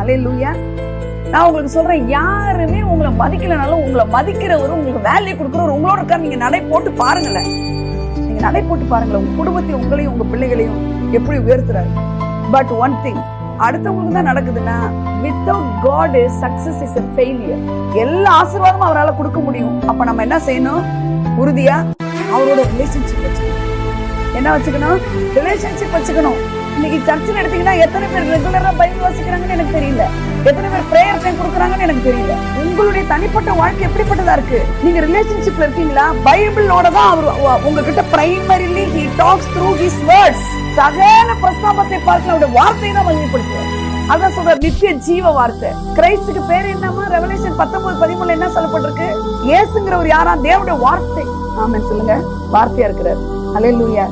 அலே லூயா நான் உங்களுக்கு சொல்றேன் யாருமே உங்களை மதிக்கலனாலும் உங்களை மதிக்கிறவர் உங்களுக்கு வேல்யூ கொடுக்குறவர் உங்களோட இருக்காரு. நீங்க நடை போட்டு பாருங்களேன். நீங்க நடை போட்டு பாருங்களேன். உங்க குடும்பத்தையும் உங்களையும் உங்க பிள்ளைகளையும் எப்படி உயர்த்துறாரு. பட் ஒன் திங் அடுத்தவங்களுக்கு தான் நடக்குதுன்னா without God success is failure எல்லா ஆசீர்வாதமும் அவரால் கொடுக்க முடியும். அப்ப நம்ம என்ன செய்யணும்? உறுதியா அவரோட ரிலேஷன்ஷிப் வச்சுக்கணும். என்ன வச்சுக்கணும்? ரிலேஷன்ஷிப் வச்சுக்கணும். இன்னைக்கு சர்ச்சில் எடுத்தீங்கன்னா எத்தனை பேர் ரெகுலரா பைபிள் வாசிக்கிறாங்கன்னு எனக்கு தெரியல. எத்தனை பேர் பிரேயர் டைம் கொடுக்குறாங்கன்னு எனக்கு தெரியல. உங்களுடைய தனிப்பட்ட வாழ்க்கை எப்படிப்பட்டதா இருக்கு? நீங்க ரிலேஷன்ஷிப்ல இருக்கீங்களா? பைபிளோட தான் அவர் உங்ககிட்ட primarily he talks through his words சகல பிரஸ்தாபத்தை பார்த்து அவருடைய வார்த்தையை தான் மகிமைப்படுத்துவார். அதான் சொல்ற நித்திய ஜீவ வார்த்தை. கிரைஸ்துக்கு பேர் என்னமா ரெவலேஷன் பத்தொன்பது பதிமூணுல என்ன சொல்லப்பட்டிருக்கு? இயேசுங்கிறவர் யாரா? தேவனுடைய வார்த்தை. ஆமா சொல்லுங்க. வார்த்தையா இருக்கிறார். அல்லேலூயா